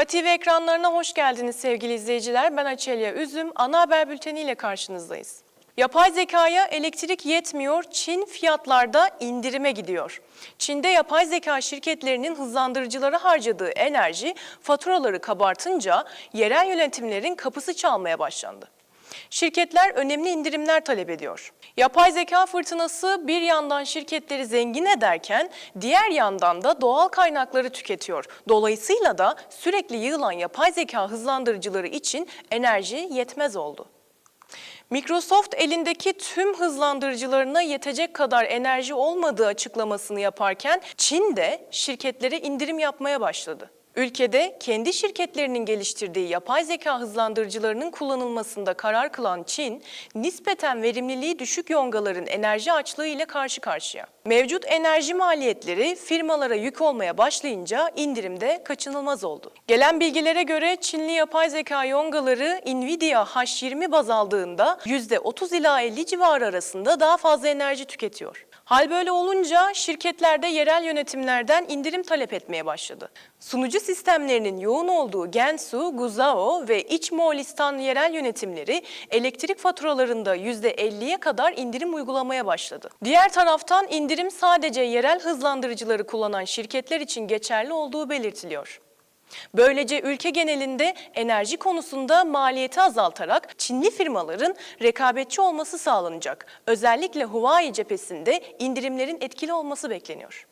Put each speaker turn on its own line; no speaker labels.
Ve ekranlarına hoş geldiniz sevgili izleyiciler. Ben Açelya Üzüm. Ana haber bülteni ile karşınızdayız. Yapay zekaya elektrik yetmiyor, Çin fiyatlarda indirime gidiyor. Çin'de yapay zeka şirketlerinin hızlandırıcılara harcadığı enerji faturaları kabartınca yerel yönetimlerin kapısı çalmaya başlandı. Şirketler önemli indirimler talep ediyor. Yapay zeka fırtınası bir yandan şirketleri zengin ederken diğer yandan da doğal kaynakları tüketiyor. Dolayısıyla da sürekli yığılan yapay zeka hızlandırıcıları için enerji yetmez oldu. Microsoft elindeki tüm hızlandırıcılarına yetecek kadar enerji olmadığı açıklamasını yaparken Çin de şirketlere indirim yapmaya başladı. Ülkede kendi şirketlerinin geliştirdiği yapay zeka hızlandırıcılarının kullanılmasında karar kılan Çin, nispeten verimliliği düşük yongaların enerji açlığı ile karşı karşıya. Mevcut enerji maliyetleri firmalara yük olmaya başlayınca indirimde kaçınılmaz oldu. Gelen bilgilere göre Çinli yapay zeka yongaları Nvidia H20 baz aldığında %30 ila 50 civarı arasında daha fazla enerji tüketiyor. Hal böyle olunca şirketler de yerel yönetimlerden indirim talep etmeye başladı. Sunucu sistemlerinin yoğun olduğu Gensu, Guzhou ve İç Moğolistan yerel yönetimleri elektrik faturalarında %50'ye kadar indirim uygulamaya başladı. Diğer taraftan indirim sadece yerel hızlandırıcıları kullanan şirketler için geçerli olduğu belirtiliyor. Böylece ülke genelinde enerji konusunda maliyeti azaltarak Çinli firmaların rekabetçi olması sağlanacak. Özellikle Huawei cephesinde indirimlerin etkili olması bekleniyor.